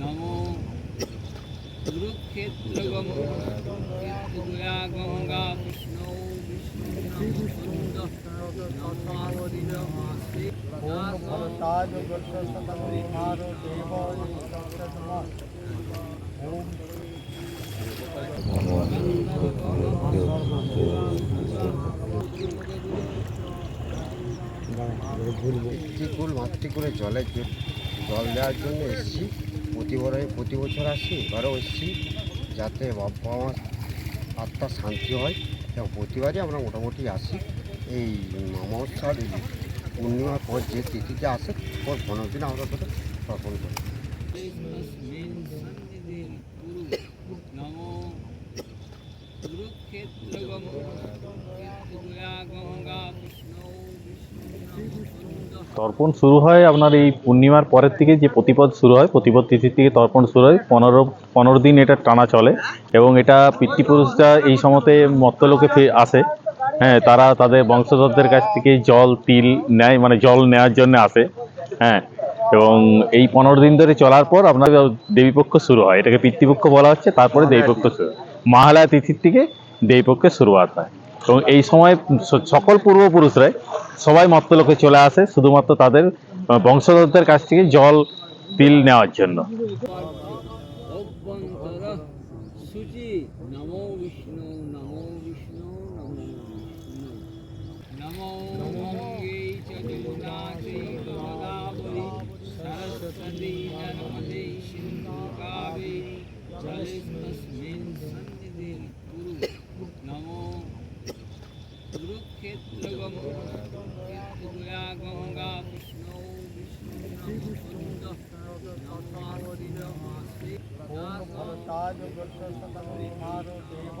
নমো কুরুক্ষেত্রগম ত্রিপুরা গঙ্গা বিষ্ণু ভগবান মুক্তিকুল মাতৃকুলে জলের জল দেওয়ার জন্য এসেছি। প্রতি বছর প্রতি বছর আসি এবারও এসেছি যাতে বাবা আমার আত্মার শান্তি হয়। এবং প্রতিবারই আমরা মোটামুটি আসি। এই অমাবস্যার পূর্ণিমার পর যে তিথিতে আসে ওর পনেরো দিন আমরা তোদের তর্পণ করি। নমো কুরুক্ষেত্র গম তর্পণ শুরু হয় আপনার এই পূর্ণিমার পরের থেকে যে প্রতিপদ শুরু হয়, প্রতিপদ তিথির থেকে তর্পণ শুরু হয়। পনেরো পনেরো দিন এটা টানা চলে এবং এটা পিতৃপুরুষরা এই সময়তে মত্তলোকে আসে। হ্যাঁ তারা তাদের বংশধরদের কাছ থেকে জল, তিল নেয় মানে জল নেওয়ার জন্য আসে। হ্যাঁ এবং এই পনেরো দিন ধরে চলার পর আপনার দেবীপক্ষ শুরু হয়। এটাকে পিতৃপক্ষ বলা হচ্ছে, তারপরে দেবীপক্ষ শুরু মহালয়া তিথির থেকে দেবীপক্ষের শুরুয়াত হয়। এবং এই সময় সকল পূর্বপুরুষরাই সবাই মত্তলোকে চলে আসে, শুধুমাত্র তাদের বংশধরদের কাছ থেকে জল, তিল নেওয়ার জন্য। নমো বিষ্ণু भरताज वर्ष शतमार देव ओम